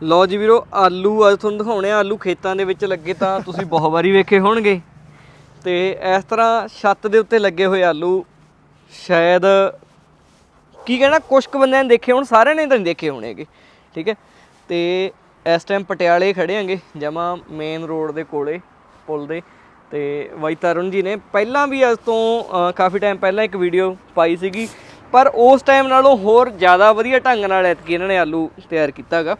ਲਓ ਜੀ ਵੀਰੋ, ਆਲੂ ਅੱਜ ਤੁਹਾਨੂੰ ਦਿਖਾਉਣੇ ਆ, ਆਲੂ ਖੇਤਾਂ ਦੇ ਵਿੱਚ ਲੱਗੇ ਤਾਂ ਤੁਸੀਂ ਬਹੁਤ ਵਾਰੀ ਵੇਖੇ ਹੋਣਗੇ। ਤੇ ਇਸ ਤਰ੍ਹਾਂ ਛੱਤ ਦੇ ਉੱਤੇ ਲੱਗੇ ਹੋਏ ਆਲੂ, ਸ਼ਾਇਦ ਕੀ ਕਹਿਣਾ ਕੁਛ ਕੁ ਬੰਦਿਆਂ ਨੇ ਦੇਖੇ ਹੋਣ, ਸਾਰਿਆਂ ਨੇ ਤਾਂ ਨਹੀਂ ਦੇਖੇ ਹੋਣੇਗੇ ਠੀਕ ਹੈ? ਤੇ ਇਸ ਟਾਈਮ ਪਟਿਆਲੇ ਖੜੇ ਆਂਗੇ ਜਮਾ ਮੇਨ ਰੋਡ ਦੇ ਕੋਲੇ, ਪੁਲ ਦੇ, ਤੇ ਬਾਈ ਤਰੁਣ ਜੀ ਨੇ ਪਹਿਲਾਂ ਵੀ ਅੱਜ ਤੋਂ ਕਾਫੀ ਟਾਈਮ ਪਹਿਲਾਂ ਇੱਕ ਵੀਡੀਓ ਪਾਈ ਸੀਗੀ, ਪਰ ਉਸ ਟਾਈਮ ਨਾਲੋਂ ਹੋਰ ਜ਼ਿਆਦਾ ਵਧੀਆ ਢੰਗ ਨਾਲ ਐਤਕੀ ਇਹਨਾਂ ਨੇ ਆਲੂ ਤਿਆਰ ਕੀਤਾਗਾ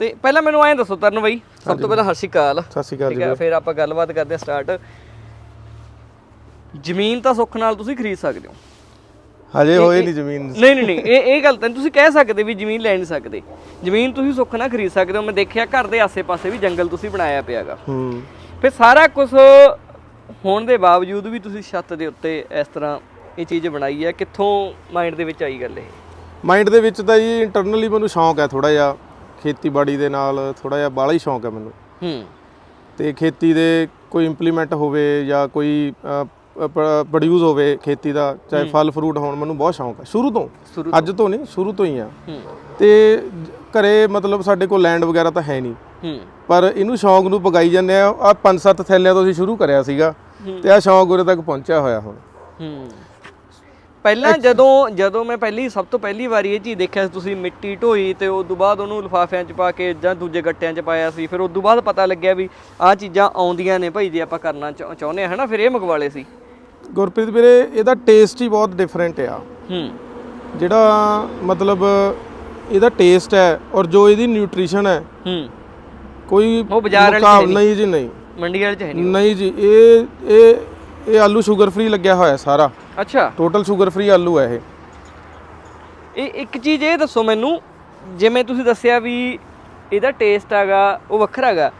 ਤੇ ਪਹਿਲਾਂ ਮੈਨੂੰ ਐਂ ਦੱਸੋ ਤਰਨ ਬਾਈ ਸਭ ਤੋਂ ਪਹਿਲਾਂ ਸਤਿ ਸ਼੍ਰੀ ਅਕਾਲ। ਸਤਿ ਸ਼੍ਰੀ ਅਕਾਲ ਫਿਰ ਆਪਾਂ ਗੱਲਬਾਤ ਕਰਦੇ ਹਾਂ ਸਟਾਰਟ ਜ਼ਮੀਨ ਤਾਂ ਸੁੱਖ ਨਾਲ ਤੁਸੀਂ ਖਰੀਦ ਸਕਦੇ ਹੋ। ਹਜੇ ਹੋਏ ਨਹੀਂ ਜ਼ਮੀਨ। ਨਹੀਂ ਨਹੀਂ ਨਹੀਂ ਇਹ ਇਹ ਗੱਲ ਤਾਂ ਤੁਸੀਂ ਕਹਿ ਸਕਦੇ ਵੀ ਜ਼ਮੀਨ ਲੈ ਨਹੀਂ ਸਕਦੇ। ਜ਼ਮੀਨ ਤੁਸੀਂ ਸੁੱਖ ਨਾਲ ਖਰੀਦ ਸਕਦੇ ਹੋ। ਮੈਂ ਦੇਖਿਆ ਘਰ ਦੇ ਆਸੇ-ਪਾਸੇ ਵੀ ਜੰਗਲ ਤੁਸੀਂ ਬਣਾਇਆ ਪਿਆਗਾ ਹੂੰ। ਫਿਰ ਸਾਰਾ ਕੁਝ ਹੋਣ ਦੇ ਬਾਵਜੂਦ ਵੀ ਤੁਸੀਂ ਛੱਤ ਦੇ ਉੱਤੇ ਇਸ ਤਰ੍ਹਾਂ ਇਹ ਚੀਜ਼ ਬਣਾਈ ਹੈ। ਕਿੱਥੋਂ ਮਾਈਂਡ ਦੇ ਵਿੱਚ ਆਈ ਗੱਲ ਇਹ? ਮਾਈਂਡ ਦੇ ਵਿੱਚ ਤਾਂ ਜੀ ਇੰਟਰਨਲੀ ਮੈਨੂੰ ਸ਼ੌਂਕ ਹੈ ਥੋੜਾ ਜਿਹਾ। ਖੇਤੀਬਾੜੀ ਦੇ ਨਾਲ ਥੋੜਾ ਜਿਹਾ ਬਾਹਲਾ ਹੀ ਸ਼ੌਂਕ ਹੈ ਮੈਨੂੰ। ਹੂੰ। ਤੇ ਖੇਤੀ ਦੇ ਕੋਈ ਇੰਪਲੀਮੈਂਟ ਹੋਵੇ ਜਾਂ ਕੋਈ ਪ੍ਰੋਡਿਊਸ ਹੋਵੇ ਖੇਤੀ ਦਾ ਚਾਹੇ ਫਲ ਫਰੂਟ ਹੋਣ ਮੈਨੂੰ ਬਹੁਤ ਸ਼ੌਂਕ ਹੈ। ਸ਼ੁਰੂ ਤੋਂ। ਅੱਜ ਤੋਂ ਨਹੀਂ ਸ਼ੁਰੂ ਤੋਂ ਹੀ ਆ। ਤੇ ਘਰੇ ਮਤਲਬ ਸਾਡੇ ਕੋਲ ਲੈਂਡ ਵਗੈਰਾ ਤਾਂ ਹੈ ਨਹੀਂ। ਹੂੰ। ਪਰ ਇਹਨੂੰ ਸ਼ੌਂਕ ਨੂੰ ਪਗਾਈ ਜਾਂਦੇ ਆ। ਆ ਪੰਜ ਸੱਤ ਥੈਲਿਆਂ ਤੋਂ ਅਸੀਂ ਸ਼ੁਰੂ ਕਰਿਆ ਸੀਗਾ। ਤੇ ਆ ਸ਼ੌਂਕ ਉਰੇ ਤੱਕ ਪਹੁੰਚਿਆ ਹੋਇਆ ਹੁਣ। ਹੂੰ। ਪਹਿਲਾਂ ਜਦੋਂ ਜਦੋਂ ਮੈਂ ਪਹਿਲੀ ਸਭ ਤੋਂ ਪਹਿਲੀ ਵਾਰੀ ਇਹ ਚੀਜ਼ ਦੇਖਿਆ ਸੀ ਤੁਸੀਂ ਮਿੱਟੀ ਢੋਈ ਤੇ ਉਸ ਤੋਂ ਬਾਅਦ ਉਹਨੂੰ ਲਿਫਾਫਿਆਂ 'ਚ ਪਾ ਕੇ ਜਾਂ ਦੂਜੇ ਗੱਟਿਆਂ 'ਚ ਪਾਇਆ ਸੀ ਫਿਰ ਉਸ ਤੋਂ ਬਾਅਦ ਪਤਾ ਲੱਗਿਆ ਵੀ ਆਹ ਚੀਜ਼ਾਂ ਆਉਂਦੀਆਂ ਨੇ ਭਾਈ ਜੇ ਆਪਾਂ ਕਰਨਾ ਚਾਹ- ਚਾਹੁੰਦੇ ਆ ਹਨਾ ਫਿਰ ਇਹ ਮੰਗਵਾਲੇ ਸੀ। ਗੁਰਪ੍ਰੀਤ ਵੀਰੇ ਇਹਦਾ ਟੇਸਟ ਹੀ ਬਹੁਤ ਡਿਫਰੈਂਟ ਆ। ਹੂੰ। ਜਿਹੜਾ ਮਤਲਬ ਇਹਦਾ ਟੇਸਟ ਹੈ ਔਰ ਜੋ ਇਹਦੀ ਨਿਊਟ੍ਰੀਸ਼ਨ ਹੈ ਹੂੰ। ਕੋਈ ਉਹ ਬਾਜ਼ਾਰ ਵਾਲੀ ਨਹੀਂ। ਜੀ ਨਹੀਂ। ਮੰਡੀ ਵਾਲੇ 'ਚ ਹੈ ਨਹੀਂ। ਨਹੀਂ ਜੀ ਇਹ ਇਹ ਇਹ ਆਲੂ ਸ਼ੂਗਰ ਫ੍ਰੀ ਲੱਗਿਆ ਹੋਇਆ ਸਾਰਾ। ਅੱਛਾ। ਟੋਟਲ ਸ਼ੂਗਰ ਫ੍ਰੀ ਆਲੂ ਹੈ ਇਹ। ਇਹ ਇੱਕ ਚੀਜ਼ ਇਹ ਦੱਸੋ ਮੈਨੂੰ ਜਿਵੇਂ ਤੁਸੀਂ ਦੱਸਿਆ ਵੀ ਇਹਦਾ ਟੇਸਟ ਹੈਗਾ ਉਹ ਵੱਖਰਾ ਹੈਗਾ।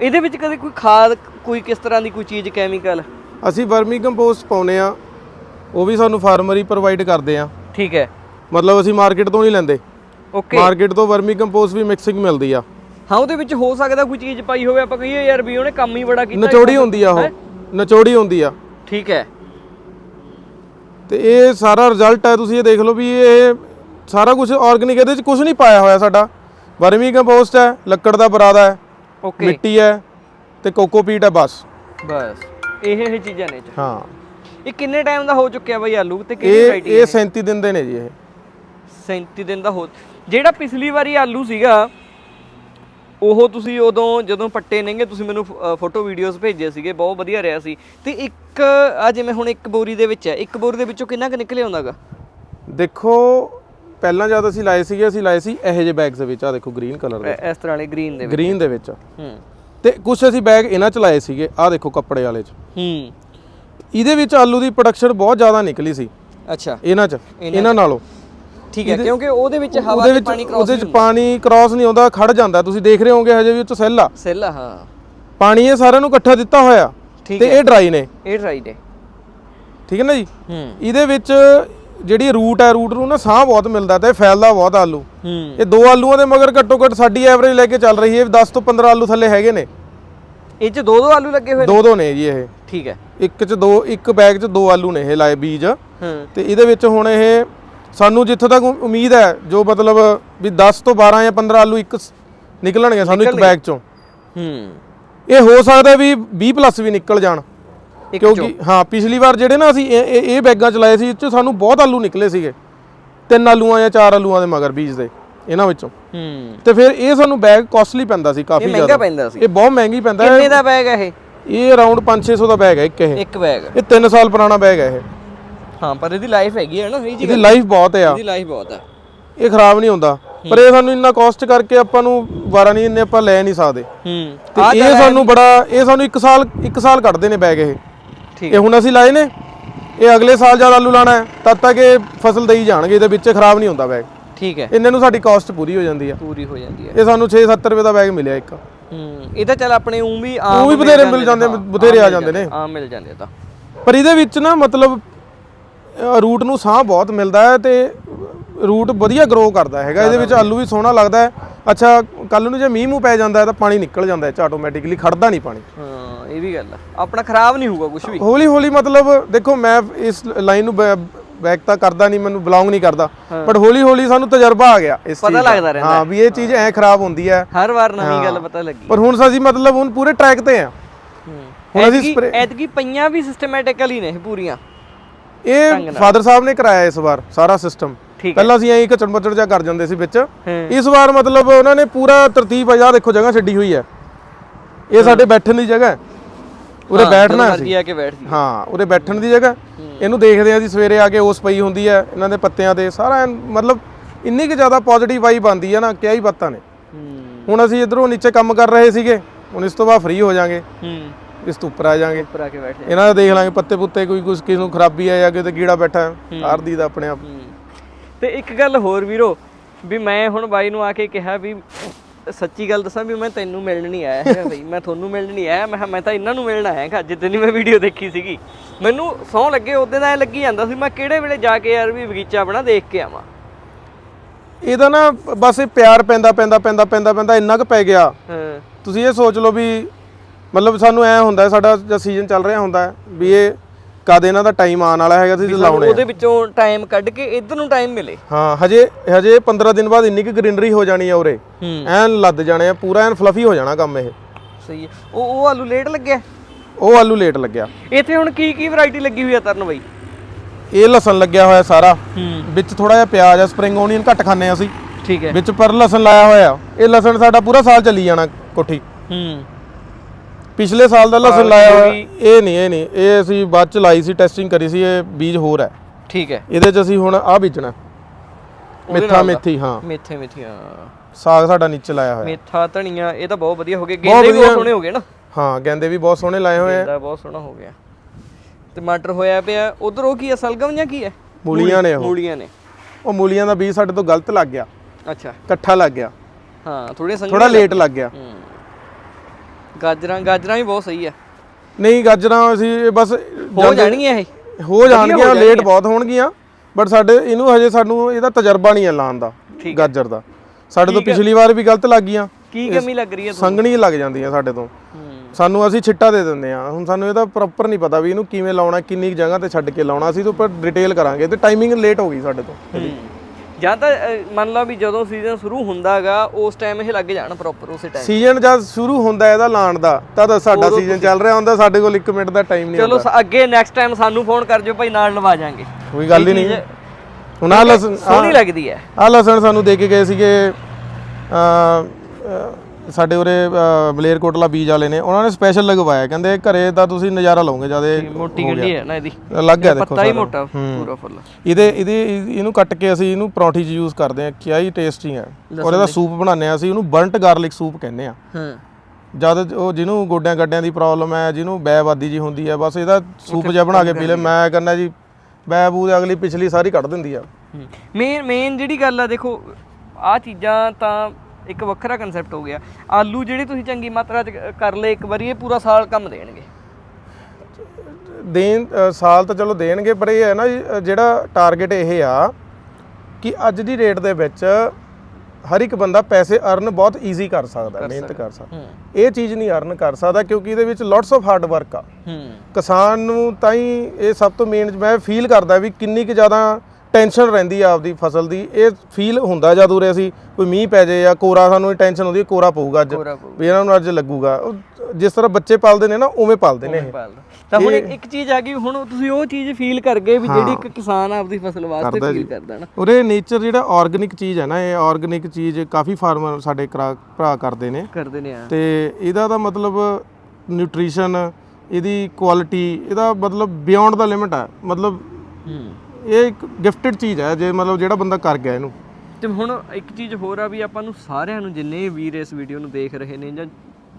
ਇਹਦੇ ਵਿੱਚ ਕਦੇ ਕੋਈ ਖਾਦ ਕੋਈ ਕਿਸ ਤਰ੍ਹਾਂ ਦੀ ਕੋਈ ਚੀਜ਼ ਕੈਮੀਕਲ ਅਸੀਂ ਵਰਮੀ ਕੰਪੋਸਟ ਪਾਉਨੇ ਆ ਉਹ ਵੀ ਸਾਨੂੰ ਫਾਰਮਰ ਹੀ ਪ੍ਰੋਵਾਈਡ ਕਰਦੇ ਆ ਠੀਕ ਹੈ। ਮਤਲਬ ਅਸੀਂ ਮਾਰਕੀਟ ਤੋਂ ਨਹੀਂ ਲੈਂਦੇ। ਓਕੇ ਮਾਰਕੀਟ ਤੋਂ ਵਰਮੀ ਕੰਪੋਸਟ ਵੀ ਮਿਕਸਿੰਗ ਮਿਲਦੀ ਆ। ਹਾਂ ਉਹਦੇ ਵਿੱਚ ਹੋ ਸਕਦਾ ਕੋਈ ਚੀਜ਼ ਪਾਈ ਹੋਵੇ ਆਪਾਂ ਕਹੀਏ ਯਾਰ ਵੀ ਉਹਨੇ ਕੰਮ ਹੀ ਬੜਾ ਕੀਤਾ। ਨਚੋੜੀ ਹੁੰਦੀ ਆ ਉਹ। ਨਚੋੜੀ ਹੁੰਦੀ ਆ। ਠੀਕ ਹੈ। ਤੇ ਇਹ ਸਾਰਾ ਰਿਜ਼ਲਟ ਹੈ ਤੁਸੀਂ ਇਹ ਦੇਖ ਲਓ ਵੀ ਇਹ ਸਾਰਾ ਕੁਝ ਆਰਗੈਨਿਕ ਇਹਦੇ ਵਿੱਚ ਕੁਝ ਨਹੀਂ ਪਾਇਆ ਹੋਇਆ ਸਾਡਾ। ਵਰਮੀ ਕੰਪੋਸਟ ਹੈ ਲੱਕੜ ਦਾ ਬਰਾਦਾ ਹੈ ਓਕੇ ਮਿੱਟੀ ਹੈ ਤੇ ਕੋਕੋਪੀਟ ਹੈ ਬਸ। ਬਸ ਇਹ ਇਹ ਚੀਜ਼ਾਂ ਨੇ। ਹਾਂ। ਇਹ ਕਿੰਨੇ ਟਾਈਮ ਦਾ ਹੋ ਚੁੱਕਿਆ ਬਈ ਆਲੂ? ਤੇ ਕਿਹੜੀ ਇਹ ਵੈਰਾਈਟੀ ਇਹ 37 ਦਿਨ ਦੇ ਨੇ ਜੀ ਇਹ। 37 ਦਿਨ ਦਾ ਹੋ ਜਿਹੜਾ ਪਿਛਲੀ ਵਾਰੀ ਆਲੂ ਸੀਗਾ ਉਹ ਤੁਸੀਂ ਉਦੋਂ ਜਦੋਂ ਪੱਟੇ ਨੇਗੇ ਤੁਸੀਂ ਮੈਨੂੰ ਫੋਟੋ ਵੀਡੀਓਜ਼ ਭੇਜੇ ਸੀਗੇ ਬਹੁਤ ਵਧੀਆ ਰਿਹਾ ਸੀ। ਤੇ ਇੱਕ ਆ ਜਿਵੇਂ ਹੁਣ ਇੱਕ ਬੋਰੀ ਦੇ ਵਿੱਚ ਹੈ ਇੱਕ ਬੋਰੀ ਦੇ ਵਿੱਚੋਂ ਕਿੰਨਾ ਕੁ ਨਿਕਲੇ ਆਉਂਦਾਗਾ ਦੇਖੋ ਪਹਿਲਾਂ ਜਦ ਅਸੀਂ ਲਾਏ ਸੀਗੇ ਅਸੀਂ ਲਾਏ ਸੀ ਇਹੋ ਜਿਹੇ ਬੈਗਸ ਦੇ ਵਿੱਚ ਆ ਦੇਖੋ ਗ੍ਰੀਨ ਕਲਰ ਦੇ ਇਸ ਤਰ੍ਹਾਂ ਵਾਲੇ ਗ੍ਰੀਨ ਦੇ ਵਿੱਚ। ਗ੍ਰੀਨ ਦੇ ਵਿੱਚ। ਹੂੰ। ਤੇ ਕੁਝ ਅਸੀਂ ਬੈਗ ਇਹਨਾਂ ਚ ਲਾਏ ਸੀਗੇ ਆ ਦੇਖੋ ਕੱਪੜੇ ਵਾਲੇ ਚ। ਹੂੰ। ਇਹਦੇ ਵਿੱਚ ਆਲੂ ਦੀ ਪ੍ਰੋਡਕਸ਼ਨ ਬਹੁਤ ਜ਼ਿਆਦਾ ਨਿਕਲੀ ਸੀ। ਅੱਛਾ। ਇਹਨਾਂ ਚ ਇਹਨਾਂ ਨਾਲੋਂ। ਠੀਕ ਹੈ ਕਿਉਂਕਿ ਉਹਦੇ ਵਿੱਚ ਹਵਾ ਤੇ ਵਿੱਚ ਪਾਣੀ ਕ੍ਰਾਸ ਉਹਦੇ ਚ ਪਾਣੀ ਕ੍ਰਾਸ ਨਹੀਂ ਹੁੰਦਾ ਖੜ ਜਾਂਦਾ। ਤੁਸੀਂ ਦੇਖ ਰਹੇ ਹੋਗੇ ਹਜੇ ਵੀ ਉਹ ਚ ਸੈੱਲ ਆ। ਸੈੱਲ ਆ, ਹਾਂ। ਪਾਣੀ ਇਹ ਸਾਰਿਆਂ ਨੂੰ ਇਕੱਠਾ ਦਿੱਤਾ ਹੋਇਆ। ਤੇ ਇਹ ਡਰਾਈ ਨੇ। ਇਹ ਰਾਈਟ ਹੈ ਠੀਕ ਹੈ ਨਾ ਜੀ? ਹੂੰ। ਇਹਦੇ ਵਿੱਚ ਜਿਹੜੀ ਰੂਟ ਹੈ ਰੂਟ ਨੂੰ ਨਾ ਸਾਹ ਬਹੁਤ ਮਿਲਦਾ ਤੇ ਫੈਲਦਾ ਬਹੁਤ ਆਲੂ। ਹੂੰ। ਇਹ ਦੋ ਆਲੂਆਂ ਦੇ ਮਗਰ ਘੱਟੋ ਘੱਟ ਸਾਡੀ ਐਵਰੇਜ ਲੈ ਕੇ ਚੱਲ ਰਹੀ ਹੈ 10 ਤੋਂ 15 ਆਲੂ ਥੱਲੇ ਹੈਗੇ ਨੇ। ਇਹ ਚ ਦੋ ਦੋ ਆਲੂ ਲੱਗੇ ਹੋਏ ਨੇ? ਦੋ ਦੋ ਨੇ ਜੀ ਇਹ। ਠੀਕ ਹੈ। ਇੱਕ ਚ ਦੋ ਇੱਕ ਬੈਗ ਚ ਦੋ ਆਲੂ ਨੇ ਇਹ ਲਾਏ ਬੀਜ। ਹੂੰ। ਤੇ ਇਹਦੇ ਵਿੱਚ ਹੁਣ ਇਹ ਸਾਨੂੰ ਜਿੱਥੋਂ ਤੱਕ ਉਮੀਦ ਹੈ ਜੋ ਮਤਲਬ ਵੀ 10 ਤੋਂ 12 ਜਾਂ 15 ਆਲੂ ਇੱਕ ਨਿਕਲਣਗੇ ਸਾਨੂੰ ਇੱਕ ਬੈਗ ਚੋਂ। ਹੂੰ। ਇਹ ਹੋ ਸਕਦਾ ਵੀ 20 ਪਲੱਸ ਵੀ ਨਿਕਲ ਜਾਣ। ਕਿਉਂਕਿ ਹਾਂ ਪਿਛਲੀ ਵਾਰ ਜਿਹੜੇ ਨਾ ਅਸੀਂ ਇਹ ਇਹ- ਬੈਗਾਂ ਚ ਲਾਏ ਸੀ ਚ ਸਾਨੂੰ ਬਹੁਤ ਆਲੂ ਨਿਕਲੇ ਸੀਗੇ। ਤਿੰਨ ਆਲੂਆਂ ਜਾਂ ਚਾਰ ਆਲੂਆਂ ਦੇ ਮਗਰ ਬੀਜ ਦੇ ਇਹਨਾਂ ਵਿੱਚੋਂ। ਹੂੰ। ਤੇ ਫਿਰ ਇਹ ਸਾਨੂੰ ਬੈਗ ਕਾਸਟਲੀ ਪੈਂਦਾ ਸੀ ਕਾਫੀ ਇਹ ਜ਼ਿਆਦਾ। ਮਹਿੰਗਾ ਪੈਂਦਾ ਸੀ। ਇਹ ਬਹੁਤ ਮਹਿੰਗੀ ਪੈਂਦਾ ਕਿੰਨੇ ਦਾ ਬੈਗ ਹੈ ਇਹ? ਇਹ ਅਰਾਊਂਡ 5-600 ਦਾ ਬੈਗ ਹੈ ਇੱਕ ਇਹ। ਇੱਕ ਬੈਗ ਇਹ 3 ਸਾਲ ਪੁਰਾਣਾ ਬੈਗ ਹੈ ਇਹ। ਹਾਂ ਪਰ ਇਹਦੀ ਲਾਈਫ ਹੈਗੀ ਹੈ ਨਾ ਇਹ ਜੀ ਇਹਦੀ ਲਾਈਫ ਬਹੁਤ ਆ। ਇਹਦੀ ਲਾਈਫ ਬਹੁਤ ਹੈ ਇਹ ਖਰਾਬ ਨਹੀਂ ਹੁੰਦਾ ਪਰ ਇਹ ਸਾਨੂੰ ਇੰਨਾ ਕਾਸਟ ਕਰਕੇ ਆਪਾਂ ਨੂੰ ਵਾਰਾ ਨਹੀਂ ਇੰਨੇ ਆਪਾਂ ਲੈ ਨਹੀਂ ਸਕਦੇ। ਹੂੰ। ਤੇ ਇਹ ਸਾਨੂੰ ਬੜਾ ਇਹ ਸਾਨੂੰ 1 ਸਾਲ 1 ਸਾਲ ਕੱਢਦੇ ਨੇ ਬੈਗ ਇਹ। ਠੀਕ। ਇਹ ਹੁਣ ਅਸੀਂ ਲਾਏ ਨੇ ਇਹ ਅਗਲੇ ਸਾਲ ਜਦ ਆਲੂ ਲਾਣਾ ਹੈ ਤਦ ਤੱਕ ਇਹ ਫਸਲ ਦੇਈ ਜਾਣਗੇ ਇਹਦੇ ਵਿੱਚ ਖਰਾਬ ਨਹੀਂ ਹੁੰਦਾ ਬੈਗ। ਠੀਕ ਹੈ। ਇੰਨੇ ਨੂੰ ਸਾਡੀ ਕਾਸਟ ਪੂਰੀ ਹੋ ਜਾਂਦੀ ਆ। ਪੂਰੀ ਹੋ ਜਾਂਦੀ ਹੈ। ਇਹ ਸਾਨੂੰ 6-7 ਰੁਪਏ ਦਾ ਬੈਗ ਮਿਲਿਆ ਇੱਕ। ਹੂੰ ਇਹ ਤਾਂ ਚੱਲ ਆਪਣੇ ਉਂ ਵੀ ਆਮ ਉਹ ਵੀ ਬਥੇਰੇ ਮਿਲ ਜਾਂਦੇ ਬਥੇਰੇ ਆ ਜਾਂਦੇ ਨੇ। ਆਮ ਮਿਲ ਜਾਂਦੇ ਆ ਤਾਂ। ਪਰ ਇਹਦੇ ਵਿੱਚ ਨਾ ਮਤਲਬ ਰੂਟ ਨੂੰ ਸਾਹ ਬਹੁਤ ਮਿਲਦਾ ਹੈ ਤੇ ਰੂਟ ਵਧੀਆ ਗਰੋ ਕਰਦਾ ਹੈਗਾ। ਇਹਦੇ ਵਿੱਚ ਆਲੂ ਵੀ ਸੋਹਣਾ ਲੱਗਦਾ ਹੈ। ਅੱਛਾ ਕੱਲ ਨੂੰ ਜੇ ਮੀਂਹ ਮੂੰਹ ਪੈ ਜਾਂਦਾ ਤਾਂ ਪਾਣੀ ਨਿਕਲ ਜਾਂਦਾ ਹੈ ਆਟੋਮੈਟਿਕਲੀ ਖੜਦਾ ਨਹੀਂ ਪਾਣੀ। ਹਾਂ ਇਹ ਵੀ ਗੱਲ ਆ। ਆਪਣਾ ਖਰਾਬ ਨਹੀਂ ਹੋਊਗਾ ਕੁਝ ਵੀ। ਹੌਲੀ ਹੌਲੀ ਮਤਲਬ ਦੇਖੋ ਮੈਂ ਇਸ ਲਾਈਨ ਨੂੰ ਬੈਕ ਤਾਂ ਕਰਦਾ ਨਹੀਂ ਮੈਨੂੰ ਬਿਲੋਂਗ ਨਹੀਂ ਕਰਦਾ। ਬਟ ਹੌਲੀ ਹੌਲੀ ਸਾਨੂੰ ਤਜਰਬਾ ਆ ਗਿਆ ਇਸ ਪਤਾ। ਲੱਗਦਾ ਰਹਿੰਦਾ। ਹਾਂ ਵੀ ਇਹ ਚੀਜ਼ ਐ ਖਰਾਬ ਹੁੰਦੀ ਹੈ। ਹਰ ਵਾਰ ਨਵੀਂ ਗੱਲ ਪਤਾ ਲੱਗੀ। ਪਰ ਹੁਣ ਅਸੀਂ ਮਤਲਬ ਹੁਣ ਪੂਰੇ ਟਰੈਕ ਤੇ ਆ। ਹੁਣ ਅਸੀਂ ਐਤਕੀ ਪਈਆਂ ਵੀ ਸਿਸਟਮੈਟਿਕਲੀ ਨੇ ਪੂਰੀਆਂ। ਇਹ ਫਾਦਰ ਸਾਹਿਬ ਨੇ ਕਰਾਇਆ ਇਸ ਵਾਰ ਸਾਰਾ ਸਿਸਟਮ ਪਹਿਲਾਂ ਅਸੀਂ ਐਂ ਘਚਣ ਪਚੜ ਜਾ ਕਰ ਜਾਂਦੇ ਸੀ ਵਿੱਚ। ਇਸ ਵਾਰ ਮਤਲਬ ਉਹਨਾਂ ਨੇ ਪੂਰਾ ਤਰਤੀਬ ਆ ਦੇਖੋ ਜਗ੍ਹਾ ਛੱਡੀ ਹੋਈ ਹੈ। ਇਹ ਸਾਡੇ ਬੈਠਣ ਦੀ ਜਗ੍ਹਾ ਹੈ। ਉਰੇ ਬੈਠਣਾ ਸੀ ਹਾਂ ਉਰੇ ਬੈਠਣ ਦੀ ਜਗ੍ਹਾ। ਇਹਨੂੰ ਦੇਖਦੇ ਆ ਜੀ ਸਵੇਰੇ ਆ ਕੇ ਉਸ ਪਈ ਹੁੰਦੀ ਹੈ ਇਹਨਾਂ ਦੇ ਪੱਤਿਆਂ ਤੇ। ਸਾਰਾ ਮਤਲਬ ਇੰਨੀ ਕਿ ਜ਼ਿਆਦਾ ਪੋਜ਼ਿਟਿਵ ਵਾਈਬ ਆਉਂਦੀ ਹੈ ਨਾ ਕਿਆ ਹੀ ਬਾਤਾਂ ਨੇ। ਹੁਣ ਅਸੀਂ ਇਧਰੋਂ ਨੀਚੇ ਕੰਮ ਕਰ ਰਹੇ ਸੀਗੇ ਹੁਣ ਇਸ ਤੋਂ ਬਾਅਦ ਫ੍ਰੀ ਹੋ ਜਾਾਂਗੇ। ਇਸ ਤੋਂ ਉੱਪਰ ਆ ਜਾਾਂਗੇ ਉੱਪਰ ਆ ਕੇ ਬੈਠ ਜਾ ਇਹਨਾਂ ਦਾ ਦੇਖ ਲਾਂਗੇ ਪੱਤੇ ਪੁੱਤੇ ਕੋਈ ਕੁਝ ਕਿਸ ਨੂੰ ਖਰਾਬੀ ਹੈ ਜਾਂ ਕਿਤੇ ਕੀੜਾ ਬੈਠਾ। ਆਰਦੀ ਦਾ ਆਪਣੇ ਆਪ। ਤੇ ਇੱਕ ਗੱਲ ਹੋਰ ਵੀਰੋ ਵੀ ਮੈਂ ਹੁਣ ਬਾਈ ਨੂੰ ਆ ਕੇ ਕਿਹਾ ਵੀ ਸੱਚੀ ਗੱਲ ਦੱਸਾਂ ਵੀ ਮੈਂ ਤੈਨੂੰ ਮਿਲਣ ਨਹੀਂ ਆਇਆ ਹੈਗਾ ਬਈ। ਮੈਂ ਤੁਹਾਨੂੰ ਮਿਲਣ ਨਹੀਂ ਆਇਆ ਮੈਂ ਮੈਂ ਤਾਂ ਇਹਨਾਂ ਨੂੰ ਮਿਲਣ ਆਇਆ ਹੈਗਾ ਜਿੱਦਣ ਦੀ ਮੈਂ ਵੀਡੀਓ ਦੇਖੀ ਸੀਗੀ। ਮੈਨੂੰ ਸੌ ਲੱਗੇ ਉਦੋਂ ਦਾ ਐ ਲੱਗੀ ਜਾਂਦਾ ਸੀ ਮੈਂ ਕਿਹੜੇ ਵੇਲੇ ਜਾ ਕੇ ਯਾਰ ਵੀ ਬਗੀਚਾ ਆਪਣਾ ਦੇਖ ਕੇ ਆਵਾਂ। ਇਹਦਾ ਨਾ ਬਸ ਇਹ ਪਿਆਰ ਪੈਂਦਾ ਪੈਂਦਾ ਪੈਂਦਾ ਪੈਂਦਾ ਪੈਂਦਾ ਇੰਨਾ ਕੁ ਪੈ ਗਿਆ। ਹਾਂ। ਤੁਸੀਂ ਇਹ ਸੋਚ ਲਓ ਵੀ ਮਤਲਬ ਸਾਨੂੰ ਐ ਹੁੰਦਾ ਸਾਡਾ ਜਦ ਸੀਜ਼ਨ ਚੱਲ ਰਿਹਾ ਹੁੰਦਾ ਵੀ ਇਹ ਕਦ ਇਹਨਾਂ ਦਾ ਟਾਈਮ ਆਉਣ ਵਾਲਾ ਹੈਗਾ ਤੁਸੀਂ ਲਾਉਣੇ। ਉਹਦੇ ਵਿੱਚੋਂ ਟਾਈਮ ਕੱਢ ਕੇ ਇੱਧਰ ਨੂੰ ਟਾਈਮ ਮਿਲੇ। ਹਾਂ ਹਜੇ ਹਜੇ 15 ਦਿਨ ਬਾਅਦ ਇੰਨੀ ਕੁ ਗ੍ਰੀਨਰੀ ਹੋ ਜਾਣੀ ਆ ਉਰੇ। ਐਨ ਲੱਦ ਜਾਣੇ ਆ ਪੂਰਾ ਐਨ ਫਲਫੀ ਹੋ ਜਾਣਾ ਕੰਮ ਇਹ। ਸਹੀ ਹੈ। ਉਹ ਉਹ ਆਲੂ ਲੇਟ ਲੱਗਿਆ? ਉਹ ਆਲੂ ਲੇਟ ਲੱਗਿਆ। ਇੱਥੇ ਹੁਣ ਕੀ ਕੀ ਵੈਰਾਈਟੀ ਲੱਗੀ ਹੋਈ ਆ ਤਰਨ ਬਾਈ? ਇਹ ਲਸਣ ਲੱਗਿਆ ਹੋਇਆ ਸਾਰਾ। ਵਿੱਚ ਥੋੜਾ ਜਿਹਾ ਪਿਆਜ਼ ਆ ਸਪਰਿੰਗ ਓਨੀਅਨ ਘੱਟ ਖਾਂਦੇ ਆ ਅਸੀਂ। ਠੀਕ ਹੈ। ਵਿੱਚ ਪਰ ਲਸਣ ਲਾਇਆ ਹੋਇਆ। ਇਹ ਲਸਣ ਸਾਡਾ ਪੂਰਾ ਸਾਲ ਚੱਲੀ ਜਾਣਾ ਕੋਠੀ। ਹੂੰ। ਪਿਛਲੇ ਸਾਲ ਦਾ ਲਸਣ ਲਾਇਆ ਹੋਇਆ। ਇਹ ਨਹੀਂ ਇਹ ਨਹੀਂ। ਇਹ ਅਸੀਂ ਬਾਅਦ ਚ ਲਾਈ ਸੀ ਟੈਸਟਿੰਗ ਕਰੀ ਸੀ ਇਹ ਬੀਜ ਹੋਰ ਹੈ। ਠੀਕ ਹੈ। ਇਹਦੇ ਚ ਅਸੀਂ ਹੁਣ ਆਹ ਬੀਜਣਾ। ਦਾ। ਮੇਥੀ ਹਾਂ। ਮੇਥੇ ਮੇਥੀਆਂ ਸਾਗ ਸਾਡਾ ਨੀਚੇ ਲਾਇਆ ਹੋਇਆ। ਮੇਥਾ ਧਨੀਆ ਇਹ ਤਾਂ ਬਹੁਤ ਵਧੀਆ ਹੋ ਗਏ ਗੇਂਦੇ ਵੀ ਬਹੁਤ। ਸੋਹਣੇ ਹੋ ਗਏ ਨਾ। ਹਾਂ ਗੈਂਦੇ ਵੀ ਬਹੁਤ ਸੋਹਣੇ ਲਾਏ ਹੋਏ ਆ। ਗੇਂਦਾ ਬਹੁਤ ਸੋਹਣਾ ਹੋ ਗਿਆ। ਟਮਾਟਰ ਹੋਇਆ ਪਿਆ। ਉਧਰ ਉਹ ਕੀ ਹੈ? ਸਲਗਮ ਜਾਂ ਕੀ ਹੈ? ਮੂਲੀਆਂ ਨੇ ਉਹ। ਮੂਲੀਆਂ ਨੇ। ਉਹ ਮੂਲੀਆਂ ਦਾ ਬੀਜ ਸਾਡੇ ਤੋਂ ਗਲਤ ਲੱਗ ਗਿਆ। ਅੱਛਾ। ਇਕੱਠਾ ਲੱਗ ਗਿਆ। ਹਾਂ ਥੋੜੇ ਸੰਗ ਥੋੜਾ ਲੇਟ ਲੱਗ ਗਿਆ। ਗਾਜਰਾਂ ਗਾਜਰਾਂ ਵੀ ਬਹੁਤ ਸਹੀ ਆ। ਨਹੀਂ ਗਾਜਰਾਂ ਅਸੀਂ ਬਸ ਹੋ ਜਾਣਗੀਆਂ ਇਹ? ਹੋ ਜਾਣਗੀਆਂ ਲੇਟ ਬਹੁਤ ਹੋਣਗੀਆਂ ਬਟ ਸਾਡੇ ਇਹਨੂੰ ਹਜੇ ਸਾਨੂੰ ਇਹਦਾ ਤਜਰਬਾ ਨਹੀਂ ਹੈ ਲਾਉਣ ਦਾ ਗਾਜਰ ਦਾ। ਸਾਡੇ ਤੋਂ ਪਿਛਲੀ ਵਾਰ ਵੀ ਗਲਤ ਲੱਗ ਗਈਆਂ। ਕੀ ਕਮੀ ਲੱਗ ਰਹੀ ਹੈ ਸੰਘਣੀ ਲੱਗ ਜਾਂਦੀਆਂ ਸਾਡੇ ਤੋਂ। ਸਾਨੂੰ ਅਸੀਂ ਛਿੱਟਾ ਦੇ ਦਿੰਦੇ ਆ ਹੁਣ ਸਾਨੂੰ ਇਹਦਾ ਪ੍ਰੋਪਰ ਨਹੀਂ ਪਤਾ ਵੀ ਇਹਨੂੰ ਕਿਵੇਂ ਲਾਉਣਾ ਕਿੰਨੀ ਜਗ੍ਹਾ ਤੇ ਛੱਡ ਕੇ ਲਾਉਣਾ। ਅਸੀਂ ਤੋਂ ਉੱਪਰ ਡਿਟੇਲ ਕਰਾਂਗੇ ਤੇ ਟਾਈਮਿੰਗ ਲੇਟ ਹੋ ਗਈ ਸਾਡੇ ਤੋਂ। ਜਾਂ ਤਾਂ ਮੰਨ ਲਾ ਵੀ ਜਦੋਂ ਸੀਜ਼ਨ ਸ਼ੁਰੂ ਹੁੰਦਾਗਾ ਉਸ ਟਾਈਮ ਇਹ ਲੱਗ ਜਾਣ ਪ੍ਰੋਪਰ ਉਸੇ ਟਾਈਮ ਸੀਜ਼ਨ ਜਦ ਸ਼ੁਰੂ ਹੁੰਦਾ ਇਹਦਾ ਲਾਉਣ ਦਾ ਤਦ ਸਾਡਾ ਸੀਜ਼ਨ ਚੱਲ ਰਿਹਾ ਹੁੰਦਾ ਸਾਡੇ ਕੋਲ 1 ਮਿੰਟ ਦਾ ਟਾਈਮ ਨਹੀਂ ਚਲੋ ਅੱਗੇ ਨੈਕਸਟ ਟਾਈਮ ਸਾਨੂੰ ਫੋਨ ਕਰ ਜਿਓ ਭਾਈ ਨਾਲ ਲਵਾ ਜਾਾਂਗੇ। ਕੋਈ ਗੱਲ ਹੀ ਨਹੀਂ। ਹੁਣ ਆਹ ਲਸਣ ਸੋਹਣੀ ਲੱਗਦੀ ਹੈ। ਆਹ ਲਸਣ ਸਾਨੂੰ ਦੇ ਕੇ ਗਏ ਸੀਗੇ ਅ ਸਾਡੇ ਉਰੇ ਮਲੇਰਕੋਟਲਾ ਬੀਜ ਵਾਲੇ ਨੇ ਉਹਨਾਂ ਨੇ ਸਪੈਸ਼ਲ ਲਗਵਾਇਆ ਕਹਿੰਦੇ ਘਰੇ ਤਾਂ ਤੁਸੀਂ ਨਜ਼ਾਰਾ ਲਓਗੇ ਜਿਆਦੇ ਮੋਟੀ ਗੰਢੀ ਹੈ ਨਾ ਇਹਦੀ? ਲੱਗ ਗਿਆ ਦੇਖੋ ਪੱਤਾ ਹੀ। ਮੋਟਾ ਪੂਰਾ ਫੁੱਲ। ਇਹਦੇ ਇਹਦੇ ਇਹਨੂੰ ਕੱਟ ਕੇ ਅਸੀਂ ਇਹਨੂੰ ਪਰੌਂਠੀ 'ਚ ਯੂਜ਼ ਕਰਦੇ ਆ ਕਿਆ ਹੀ ਟੇਸਟੀ ਹੈ ਔਰ ਇਹਦਾ ਸੂਪ ਬਣਾਉਂਦੇ ਆ ਅਸੀਂ ਉਹਨੂੰ ਬਰਨਟ ਗਾਰਲਿਕ ਸੂਪ ਕਹਿੰਦੇ ਆ ਹਾਂ। ਜਦ ਉਹ ਜਿਹਨੂੰ ਗੋਡਿਆਂ ਗੱਡਿਆਂ ਦੀ ਪ੍ਰੋਬਲਮ ਹੈ ਜਿਹਨੂੰ ਬੈਵਾਦੀ ਜੀ ਹੁੰਦੀ ਹੈ ਬਸ ਇਹਦਾ ਸੂਪ ਜਿਹਾ ਬਣਾ ਕੇ ਪੀ ਲੈ ਮੈਂ ਕਹਿੰਦਾ ਜੀ ਬੈਬੂ ਦੇ ਅਗਲੀ ਪਿਛਲੀ ਸਾਰੀ ਕੱਢ ਦਿੰਦੀ ਆ। ਮੇਨ ਮੇਨ ਜਿਹੜੀ ਗੱਲ ਆ ਦੇਖੋ ਆ ਚੀਜ਼ਾਂ ਤਾਂ ਇੱਕ ਵੱਖਰਾ ਕਨਸੈਪਟ ਹੋ ਗਿਆ। ਆਲੂ ਜਿਹੜੇ ਤੁਸੀਂ ਚੰਗੀ ਮਾਤਰਾ ਚ ਕਰ ਲਏ ਇੱਕ ਵਾਰੀ ਇਹ ਪੂਰਾ ਸਾਲ ਕੰਮ ਦੇਣਗੇ। ਦੇਣ ਸਾਲ ਤਾਂ ਚਲੋ ਦੇਣਗੇ ਪਰ ਇਹ ਹੈ ਨਾ ਜਿਹੜਾ ਟਾਰਗੇਟ ਇਹ ਆ ਕਿ ਅੱਜ ਦੀ ਰੇਟ ਦੇ ਵਿੱਚ ਹਰ ਇੱਕ ਬੰਦਾ ਪੈਸੇ ਅਰਨ ਬਹੁਤ ਈਜ਼ੀ ਕਰ ਸਕਦਾ ਮਿਹਨਤ ਕਰ ਸਕਦਾ। ਇਹ ਚੀਜ਼ ਨਹੀਂ ਅਰਨ ਕਰ ਸਕਦਾ ਕਿਉਂਕਿ ਇਹਦੇ ਵਿੱਚ ਲੋਟਸ ਆਫ ਹਾਰਡ ਵਰਕ ਆ। ਕਿਸਾਨ ਨੂੰ ਤਾਂ ਹੀ ਇਹ ਸਭ ਤੋਂ ਮੇਨ ਮੈਂ ਫੀਲ ਕਰਦਾ ਵੀ ਕਿੰਨੀ ਕੁ ਜ਼ਿਆਦਾ ਟੈਨਸ਼ਨ ਰਹਿੰਦੀ ਆ ਆਪਦੀ ਫਸਲ ਦੀ। ਇਹ ਫੀਲ ਹੁੰਦਾ ਜਦ ਉਰੇ ਅਸੀਂ ਕੋਈ ਮੀਂਹ ਪੈ ਜਾਏ ਜਾਂ ਕੋਰਾ ਸਾਨੂੰ ਟੈਨਸ਼ਨ ਹੁੰਦੀ ਹੈ ਕੋਰਾ ਪਊਗਾ ਅੱਜ। ਕੋਰਾ ਵੀ ਇਹਨਾਂ ਨੂੰ ਅੱਜ ਲੱਗੂਗਾ। ਉਹ ਜਿਸ ਤਰ੍ਹਾਂ ਬੱਚੇ ਪਾਲਦੇ ਨੇ ਨਾ ਉਵੇਂ ਪਾਲਦੇ ਨੇ ਇਹ। ਤਾਂ ਹੁਣ ਇੱਕ ਚੀਜ਼ ਆ ਗਈ ਹੁਣ ਤੁਸੀਂ ਉਹ ਚੀਜ਼ ਫੀਲ ਕਰ ਗਏ ਵੀ ਜਿਹੜੀ ਇੱਕ ਕਿਸਾਨ ਆਪਦੀ ਫਸਲ ਵਾਸਤੇ ਫੀਲ ਕਰਦਾ ਨਾ। ਉਰੇ ਨੇਚਰ ਜਿਹੜਾ ਆਰਗੇਨਿਕ ਚੀਜ਼ ਹੈ ਨਾ ਇਹ ਆਰਗੇਨਿਕ ਚੀਜ਼ ਕਾਫੀ ਫਾਰਮਰ ਸਾਡੇ ਕਰਾ- ਭਰਾ ਕਰਦੇ ਨੇ। ਕਰਦੇ ਨੇ ਆ ਤੇ ਇਹਦਾ ਤਾਂ ਮਤਲਬ ਨਿਊਟ੍ਰੀਸ਼ਨ ਇਹਦੀ ਕੁਆਲਿਟੀ ਇਹਦਾ ਮਤਲਬ ਬਿਯੋਂਡ ਦਾ ਲਿਮਿਟ ਹੈ ਮਤਲਬ ਹੂੰ। ਇਹ ਇੱਕ ਗਿਫਟਡ ਚੀਜ਼ ਹੈ ਜੇ ਮਤਲਬ ਜਿਹੜਾ ਬੰਦਾ ਕਰ ਗਿਆ ਇਹਨੂੰ। ਤੇ ਹੁਣ ਇੱਕ ਚੀਜ਼ ਹੋਰ ਆ ਵੀ ਆਪਾਂ ਨੂੰ ਸਾਰਿਆਂ ਨੂੰ ਜਿੰਨੇ ਵੀਰ ਇਸ ਵੀਡੀਓ ਨੂੰ ਦੇਖ ਰਹੇ ਨੇ ਜਾਂ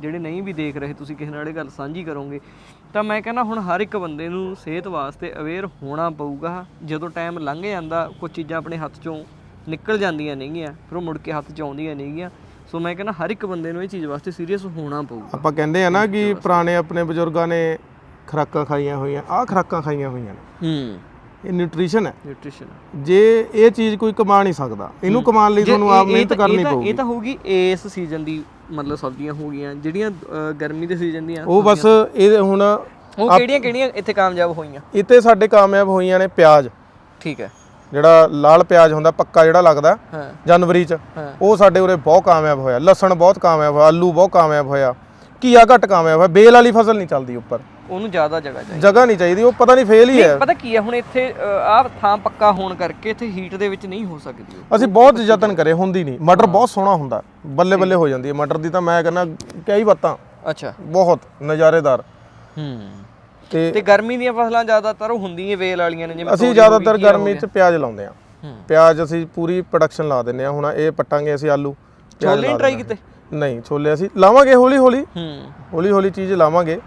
ਜਿਹੜੇ ਨਹੀਂ ਵੀ ਦੇਖ ਰਹੇ ਤੁਸੀਂ ਕਿਸੇ ਨਾਲ ਇਹ ਗੱਲ ਸਾਂਝੀ ਕਰੋਗੇ ਤਾਂ ਮੈਂ ਕਹਿੰਦਾ ਹੁਣ ਹਰ ਇੱਕ ਬੰਦੇ ਨੂੰ ਸਿਹਤ ਵਾਸਤੇ ਅਵੇਅਰ ਹੋਣਾ ਪਊਗਾ। ਜਦੋਂ ਟਾਈਮ ਲੰਘ ਜਾਂਦਾ ਕੁਝ ਚੀਜ਼ਾਂ ਆਪਣੇ ਹੱਥ ਚੋਂ ਨਿਕਲ ਜਾਂਦੀਆਂ ਨੇਗੀਆਂ ਫਿਰ ਉਹ ਮੁੜ ਕੇ ਹੱਥ 'ਚ ਆਉਂਦੀਆਂ ਨੇਗੀਆਂ। ਸੋ ਮੈਂ ਕਹਿੰਦਾ ਹਰ ਇੱਕ ਬੰਦੇ ਨੂੰ ਇਹ ਚੀਜ਼ ਵਾਸਤੇ ਸੀਰੀਅਸ ਹੋਣਾ ਪਊਗਾ। ਆਪਾਂ ਕਹਿੰਦੇ ਆ ਨਾ ਕਿ ਪੁਰਾਣੇ ਆਪਣੇ ਬਜ਼ੁਰਗਾਂ ਨੇ ਖੁਰਾਕਾਂ ਖਾਈਆਂ ਹੋਈਆਂ ਆਹ ਖੁਰਾਕਾਂ ਖਾਈਆਂ ਹੋਈਆਂ ਨੇ। ਹੂੰ। ਇਹ ਨਿਊਟ੍ਰੀਸ਼ਨ ਹੈ। ਨਿਊਟ੍ਰੀਸ਼ਨ ਜੇ ਇਹ ਚੀਜ਼ ਕੋਈ ਕਮਾ ਨਹੀਂ ਸਕਦਾ ਇਹਨੂੰ ਕਮਾਉਣ ਲਈ ਤੁਹਾਨੂੰ ਆਪ ਮਿਹਨਤ ਕਰਨੀ ਪਊਗੀ ਇਹ ਤਾਂ ਹੋਊਗੀ ਇਸ ਸੀਜ਼ਨ ਦੀ ਮਤਲਬ ਸਬਜ਼ੀਆਂ ਹੋ ਗਈਆਂ ਜਿਹੜੀਆਂ ਗਰਮੀ ਦੇ ਸੀਜ਼ਨ ਦੀਆਂ ਉਹ ਬਸ ਇਹ ਹੁਣ ਉਹ ਕਿਹੜੀਆਂ ਕਿਹੜੀਆਂ ਇੱਥੇ ਕਾਮਯਾਬ ਹੋਈਆਂ? ਇੱਥੇ ਸਾਡੇ ਕਾਮਯਾਬ ਹੋਈਆਂ ਨੇ ਪਿਆਜ਼। ਠੀਕ ਹੈ। ਜਿਹੜਾ ਲਾਲ ਪਿਆਜ਼ ਹੁੰਦਾ ਪੱਕਾ ਜਿਹੜਾ ਲੱਗਦਾ ਜਨਵਰੀ ਚ। ਉਹ ਸਾਡੇ ਉਰੇ ਬਹੁਤ ਕਾਮਯਾਬ ਹੋਇਆ। ਲਸਣ ਬਹੁਤ ਕਾਮਯਾਬ ਹੋਇਆ ਆਲੂ ਬਹੁਤ ਕਾਮਯਾਬ ਹੋਇਆ। ਘੀਆ ਘੱਟ ਕਾਮਯਾਬ ਹੋਇਆ। ਬੇਲ ਵਾਲੀ ਫਸਲ ਨਹੀਂ ਚੱਲਦੀ ਉੱਪਰ। ਉਹਨੂੰ ਜ਼ਿਆਦਾ ਜਗ੍ਹਾ ਚਾਹੀਦੀ। ਜਗ੍ਹਾ ਨਹੀਂ ਚਾਹੀਦੀ ਉਹ ਪਤਾ ਨਹੀਂ ਫੇਲ ਹੀ ਹੈ। ਪਤਾ ਕੀ ਹੈ ਹੁਣ ਇੱਥੇ ਆਹ ਥਾਂ ਪੱਕਾ ਹੋਣ ਕਰਕੇ ਇੱਥੇ ਹੀਟ ਦੇ ਵਿੱਚ ਨਹੀਂ ਹੋ ਸਕਦੀ ਅਸੀਂ ਬਹੁਤ ਯਤਨ ਕਰੇ ਹੁੰਦੀ ਨਹੀਂ। ਮਟਰ ਬਹੁਤ ਸੋਹਣਾ ਹੁੰਦਾ ਬੱਲੇ ਬੱਲੇ ਹੋ ਜਾਂਦੀ ਹੈ। ਮਟਰ ਦੀ ਤਾਂ ਮੈਂ ਕਹਿੰਦਾ ਕਈ ਬਾਤਾਂ। ਅੱਛਾ। ਬਹੁਤ ਨਜ਼ਾਰੇਦਾਰ। ਹੂੰ। ਤੇ ਤੇ ਗਰਮੀ ਦੀਆਂ ਫਸਲਾਂ ਜ਼ਿਆਦਾਤਰ ਹੁੰਦੀਆਂ ਵੇਲ ਵਾਲੀਆਂ ਨੇ ਜਿਵੇਂ ਅਸੀਂ ਤੋਰੀ ਜ਼ਿਆਦਾਤਰ ਗਰਮੀ। ਚ ਪਿਆਜ਼ ਲਾਉਂਦੇ ਆ। ਪਿਆਜ਼ ਅਸੀਂ ਪੂਰੀ ਪ੍ਰੋਡਕਸ਼ਨ ਲਾ ਦਿੰਦੇ ਆ ਹੁਣ ਇਹ ਪੱਟਾਂਗੇ ਅਸੀਂ ਆਲੂ ਛੋਲੇ ਟਰਾਈ। ਕੀਤੇ? ਨਹੀਂ ਛੋਲੇ ਅਸੀਂ ਲਾਵਾਂਗੇ ਹੌਲੀ ਹੌਲੀ ਹੂੰ। ਹੌਲੀ ਹੌਲੀ ਚੀਜ਼ ਲਾਵਾਂਗੇ।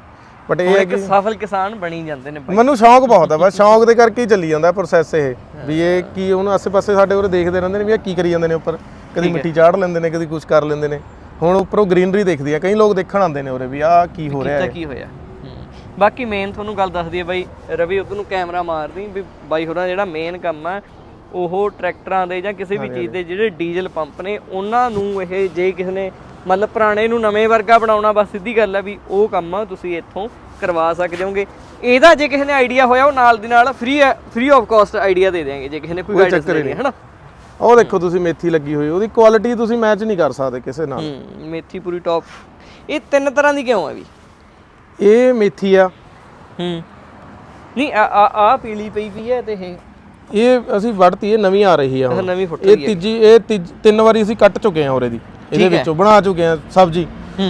ਬਟ ਇਹ ਹੈ ਇੱਕ ਸਫਲ ਕਿਸਾਨ ਬਣੀ ਜਾਂਦੇ ਨੇ ਬਾਈ। ਮੈਨੂੰ ਸ਼ੌਂਕ ਬਹੁਤ ਹੈ ਬਸ ਸ਼ੌਂਕ ਦੇ ਕਰਕੇ ਹੀ ਚੱਲੀ ਜਾਂਦਾ ਪ੍ਰੋਸੈਸ ਇਹ। ਵੀ ਇਹ ਕੀ ਹੁਣ ਆਸੇ-ਪਾਸੇ ਸਾਡੇ ਉਰੇ ਦੇਖਦੇ ਰਹਿੰਦੇ ਨੇ ਵੀ ਇਹ ਕੀ ਕਰੀ ਜਾਂਦੇ ਨੇ ਉੱਪਰ। ਕਦੀ ਮਿੱਟੀ ਚਾੜ ਲੈਂਦੇ ਨੇ ਕਦੀ ਕੁਝ ਕਰ ਲੈਂਦੇ ਨੇ। ਹੁਣ ਉੱਪਰੋਂ ਗ੍ਰੀਨਰੀ ਦੇਖਦੀ ਆ ਕਈ ਲੋਕ ਦੇਖਣ ਆਉਂਦੇ ਨੇ ਉਰੇ ਵੀ ਆਹ ਕੀ ਹੋ ਰਿਹਾ ਹੈ। ਕੀ ਹੋਇਆ? ਬਾਕੀ ਮੇਨ ਤੁਹਾਨੂੰ ਗੱਲ ਦੱਸਦੀ ਹੈ ਬਾਈ ਰਵੀ ਉਧਰ ਨੂੰ ਕੈਮਰਾ ਮਾਰਦੀ ਵੀ ਬਾਈ ਹੋਰਾਂ ਦਾ ਜਿਹੜਾ ਮੇਨ ਕੰਮ ਹੈ ਉਹ ਟਰੈਕਟਰਾਂ ਦੇ ਜਾਂ ਕਿਸੇ ਵੀ ਚੀਜ਼ ਦੇ ਜਿਹੜੇ ਡੀਜ਼ਲ ਪੰਪ ਨੇ ਉਹਨਾਂ ਨੂੰ ਇਹ ਜੇ ਕਿਸੇ ਨੇ ਮਤਲਬ ਪੁਰਾਣੇ ਨੂੰ ਨਵੇਂ ਵਰਗਾ ਬਣਾਉਣਾ ਬਸ ਸਿੱਧੀ ਗੱਲ ਹੈ ਵੀ ਉਹ ਕੰਮ ਤੁਸੀਂ ਇੱਥੋਂ ਕਰਵਾ ਸਕਦੇ ਹੋਗੇ। ਇਹਦਾ ਜੇ ਕਿਸੇ ਨੇ ਆਈਡੀਆ ਹੋਇਆ ਉਹ ਨਾਲ ਦੀ ਨਾਲ free free of cost idea ਦੇ ਦੇਵਾਂਗੇ ਜੇ ਕਿਸੇ ਨੇ ਕੋਈ ਗਾਈਡੈਂਸ ਚੱਕਰ ਹੀ ਹੈ ਹਨਾ? ਉਹ ਦੇਖੋ ਤੁਸੀਂ ਮੇਥੀ ਲੱਗੀ ਹੋਈ ਉਹਦੀ ਕੁਆਲਿਟੀ ਤੁਸੀਂ ਮੈਚ ਨਹੀਂ ਕਰ ਸਕਦੇ ਕਿਸੇ ਨਾਲ। ਹੂੰ ਮੇਥੀ ਪੂਰੀ ਟੌਪ ਇਹ ਤਿੰਨ ਤਰ੍ਹਾਂ ਦੀ ਕਿਉਂ ਹੈ ਵੀ? ਇਹ ਮੇਥੀ ਆ। ਹੂੰ। ਨਹੀਂ ਆ ਆ ਆ ਪੀਲੀ ਪਈ ਪਈ ਹੈ ਤੇ ਇਹ ਇਹ ਅਸੀਂ ਵੜਤੀ ਇਹ ਨਵੀਂ ਆ ਰਹੀ ਆ ਇਹ ਨਵੀਂ ਫੁੱਟ ਇਹ ਤੀਜੀ ਇਹ ਤੀਜ- ਤਿੰਨ ਵਾਰੀ ਅਸੀਂ ਕੱਟ ਚੁੱਕੇ ਹਾਂ ਉਰੇ ਦੀ। ਇਹਦੇ। ਵਿੱਚੋਂ ਬਣਾ ਚੁੱਕੇ ਹਾਂ ਸਬਜੀ।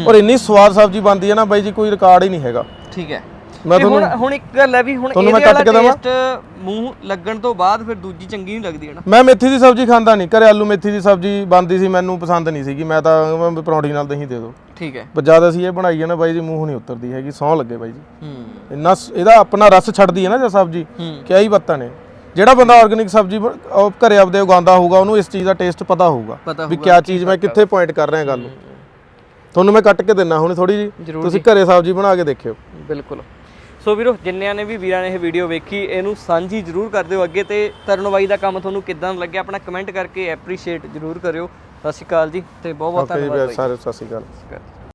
ਔਰ ਇੰਨੀ ਸਵਾਦ ਸਬਜੀ ਬਣਦੀ ਹੈ ਨਾ ਬਾਈ ਜੀ ਕੋਈ ਰਿਕਾਰਡ ਹੀ ਨਹੀਂ ਹੈਗਾ। ਠੀਕ ਹੈ। ਮੈਂ ਤੇ ਹੁਣ ਹੁਣ ਇੱਕ ਗੱਲ ਹੈ ਵੀ ਹੁਣ ਤੁਹਾਨੂੰ ਇਹਦੇ ਵਾਲਾ? ਟੇਸਟ ਮੂੰਹ ਲੱਗਣ ਤੋਂ ਬਾਅਦ ਫਿਰ ਦੂਜੀ ਚੰਗੀ ਨਹੀਂ ਲੱਗਦੀ ਹੈ ਨਾ? ਮੈਂ ਮੇਥੀ ਦੀ ਸਬਜੀ ਖਾਂਦਾ ਨਹੀਂ। ਘਰੇ ਆਲੂ ਮੇਥੀ ਦੀ ਸਬਜੀ ਬਣਦੀ ਸੀ ਮੈਨੂੰ ਪਸੰਦ ਨਹੀਂ ਸੀਗੀ। ਮੈਂ ਤਾਂ ਪਰੌਂਠੀ ਨਾਲ ਦਹੀਂ ਦੇ ਦਿਓ। ਠੀਕ ਹੈ। ਪਰ ਜਦ ਅਸੀਂ ਇਹ ਬਣਾਈ ਹੈ ਨਾ ਬਾਈ ਜੀ ਮੂੰਹ ਨਹੀਂ ਉਤਰਦੀ ਹੈਗੀ ਸੌਂ ਲੱਗੇ ਬਾਈ ਜੀ। ਹੂੰ। ਇੰਨਾ ਇਹਦਾ ਆਪਣਾ ਰਸ ਛੱਡਦੀ ਹੈ ਨਾ ਜੇ ਸਬਜੀ ਕਿਆ ਹੀ ਬੱਤਾਂ ਨੇ। ਜਿਹੜਾ ਬੰਦਾ ਆਰਗੇਨਿਕ ਸਬਜੀ ਬ- ਉਹ ਘਰੇ ਆਪਦੇ ਉਗਾਉਂਦਾ ਹੋਊਗਾ ਉਹਨੂੰ ਇਸ ਚੀਜ਼ ਦਾ ਟੇਸਟ ਪਤਾ ਹੋਊਗਾ ਵੀ ਕਿਆ ਚੀਜ਼ ਮੈਂ ਕਿੱਥੇ ਪੁਆਇੰਟ ਕਰ ਰਿਹਾ ਗੱਲ ਨੂੰ। ਤੁਹਾਨੂੰ ਮੈਂ ਕੱਟ ਕੇ ਦਿੰਨਾ ਹੁਣ ਥੋੜੀ ਜੀ ਜ਼ਰੂਰ ਤੁਸੀਂ ਘਰੇ ਸਬਜੀ ਬਣਾ ਕੇ ਦੇਖਿਓ। ਬਿਲਕੁਲ। ਸੋ ਵੀਰੋ ਜਿੰਨਿਆਂ ਨੇ ਵੀ ਵੀਰਾਂ ਨੇ ਇਹ ਵੀਡੀਓ ਵੇਖੀ ਇਹਨੂੰ ਸਾਂਝੀ ਜ਼ਰੂਰ ਕਰ ਦਿਓ ਅੱਗੇ ਤੇ ਤਰਨ ਬਾਈ ਦਾ ਕੰਮ ਤੁਹਾਨੂੰ ਕਿੱਦਾਂ ਲੱਗਿਆ ਆਪਣਾ ਕਮੈਂਟ ਕਰਕੇ ਐਪਰੀਸ਼ੀਏਟ ਜ਼ਰੂਰ ਕਰਿਓ। ਸਤਿ ਸ਼੍ਰੀ ਅਕਾਲ ਜੀ ਤੇ ਬਹੁਤ ਬਹੁਤ ਓਕੇ ਧੰਨਵਾਦ ਸਾਰੇ ਸਤਿ ਸ਼੍ਰੀ ਅਕਾਲ।